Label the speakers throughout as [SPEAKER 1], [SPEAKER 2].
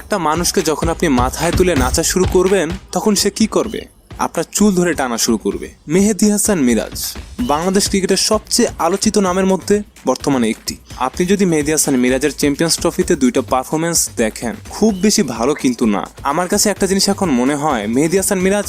[SPEAKER 1] একটা মানুষকে যখন আপনি মাথায় তুলে নাচা শুরু করবেন, তখন সে কি করবে? আপনার চুল ধরে টানা শুরু করবে। মেহেদি হাসান মিরাজ, বাংলাদেশ ক্রিকেটের সবচেয়ে আলোচিত নামের মধ্যে বর্তমানে একটি। আপনি যদি মেহেদি হাসান মিরাজের চ্যাম্পিয়ন্স ট্রফিতে দুইটা পারফরমেন্স দেখেন, খুব বেশি ভালো কিন্তু না। আমার কাছে একটা জিনিস এখন মনে হয়, মেহেদি হাসান মিরাজ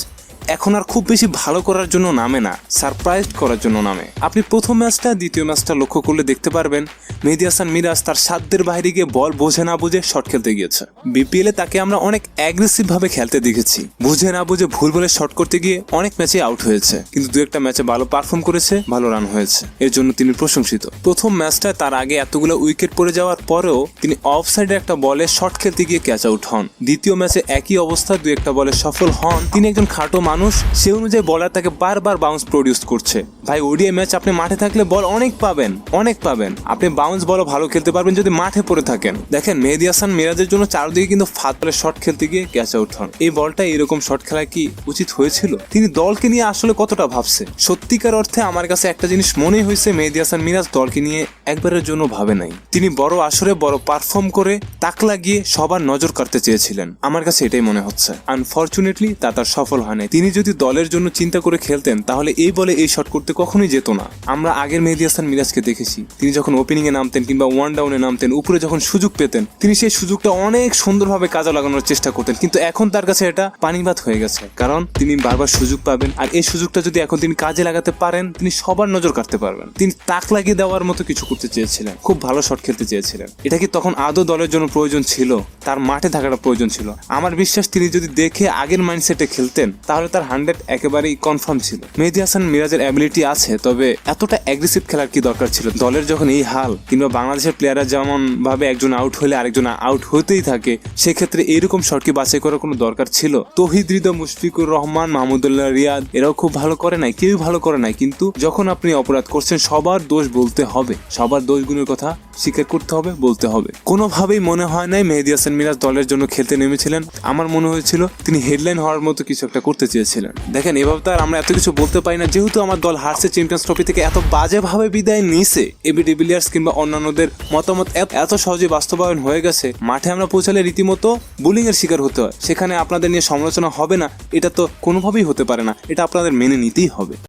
[SPEAKER 1] এখন আর খুব বেশি ভালো করার জন্য নামে না সারপ্রাইজ করার জন্য নামে। আপনি প্রথম ম্যাচটা, দ্বিতীয় ম্যাচটা লক্ষ্য করলে দেখতে পারবেন, মেহেদি হাসান মিরাজ তার সাধ্যের বাইরে গিয়ে বল বোঝে না বুঝে শট খেলতে গিয়েছে। বিপিএলে তাকে আমরা অনেক অ্যাগ্রেসিভ ভাবে খেলতে দেখেছি। বুঝে না বুঝে ভুল বলে শট করতে গিয়ে অনেক ম্যাচে আউট হয়েছে, কিন্তু দু একটা ম্যাচে ভালো পারফর্ম করেছে, ভালো রান হয়েছে। এর জন্য তিনি প্রশংসিত। প্রথম ম্যাচটায় তার আগে এতগুলো উইকেট পড়ে যাওয়ার পরেও তিনি অফ সাইডে একটা বলে শট খেলতে গিয়ে ক্যাচ আউট হন। দ্বিতীয় ম্যাচে একই অবস্থা, দু একটা বলে সফল হন। তিনি একজন খাটো মানুষ সে অনুযায়ী বলার তাকে বারবার বাউন্স প্রডিউস করছে। ভাই ওডিআই ম্যাচ আপনি মাঠে থাকলে বল অনেক পাবেন অনেক পাবেন। আপনি বাউন্স বলও ভালো খেলতে পারবেন যদি মাঠে পড়ে থাকেন। দেখেন, মেহেদি হাসান মিরাজের জন্য চারদিকে কিন্তু ফাত বলে শট খেলতে গিয়ে ক্যাচ আউট হন। এই বলটা এরকম শট খেলা কি উচিত হয়েছিল? তিনি দলকে নিয়ে আসলে কতটা ভাবছে? সত্যিকার অর্থে আমার কাছে একটা জিনিস মনে হয়েছে, মেহেদি হাসান মিরাজ দলকে নিয়ে একবারের জন্য ভাবে নাই। তিনি বড় আসরে, বড় পারফর্ম করে তাক লাগিয়ে সবার নজর কাটতে চেয়েছিলেন। আমার কাছে এটাই মনে হচ্ছে। আনফর্চুনেটলি তা তার সফল হয় নাই। তিনি যদি দলের জন্য চিন্তা করে খেলতেন, তাহলে এই বলে এই শট করতে কখনোই যেত না। আমরা আগের মেহেদি হাসান মিরাজকে দেখেছি। তিনি যখন ওপেনিং এ নামতেন কিংবা ওয়ান ডাউনে নামতেন, উপরে যখন সুযোগ পেতেন, তিনি সেই সুযোগটা অনেক সুন্দরভাবে কাজে লাগানোর চেষ্টা করতেন। কিন্তু এখন তার কাছে এটা পানিবাদ হয়ে গেছে। কারণ তিনি বারবার সুযোগ পাবেন, আর এই সুযোগটা যদি এখন তিনি কাজে লাগাতে পারেন, তিনি সবার নজর কাটতে পারবেন। তিনি তাক লাগিয়ে দেওয়ার মতো কিছু করতে চেয়েছিলেন, খুব ভালো শট খেলতে চেয়েছিলেন। এটা কি তখন আদৌ দলের জন্য প্রয়োজন ছিল? তার মাঠে থাকাটা প্রয়োজন ছিল। আমার বিশ্বাস, তিনি যদি দেখে আগের মাইন্ডসেটে খেলতেন, তাহলে তার হান্ড্রেড একেবারেই কনফার্ম ছিল। মেহেদি হাসান মিরাজের অ্যাবিলিটি আছে, তবে এতটা অ্যাগ্রেসিভ খেলার কি দরকার ছিল? দলের যখন এই হাল, কিংবা বাংলাদেশের প্লেয়াররা যেমন ভাবে একজন আউট হলে আরেকজন আউট হতেই থাকে, সেক্ষেত্রে এইরকম শট কি বাছাই করার কোনো দরকার ছিল? তহিদ হৃদয় মুশফিকুর রহমান, মাহমুদুল্লাহ রিয়াদ, এরাও খুব ভালো করে নাই, কেউ ভালো করে নাই, কিন্তু যখন আপনি অপরাধ করছেন, সবার দোষ বলতে হবে। সবার দোষগুলোর কথা স্বীকার করতে হবে, বলতে হবে। কোনোভাবেই মনে হয় নাই মেহেদি হাসান মিরাজ দলের জন্য খেলতে নেমেছিলেন। আমার মনে হয়েছিল তিনি হেডলাইন হওয়ার মতো কিছু একটা করতে চেয়েছিলেন দেখেন, এভাবে আর আমরা এত কিছু বলতে পারি না, যেহেতু আমার দল হারছে চ্যাম্পিয়ন্স ট্রফি থেকে এত বাজেভাবে বিদায় নিছে এবি ডিভিলিয়ার্স কিংবা অন্যান্যদের মতামত এত সহজে বাস্তবায়ন হয়ে গেছে, মাঠে আমরা পৌঁছালে রীতিমতো বুলিং এর শিকার হতে হয়। সেখানে আপনাদের নিয়ে সমালোচনা হবে না, এটা তো কোনোভাবেই হতে পারে না, এটা আপনাদের মেনে নিতেই হবে।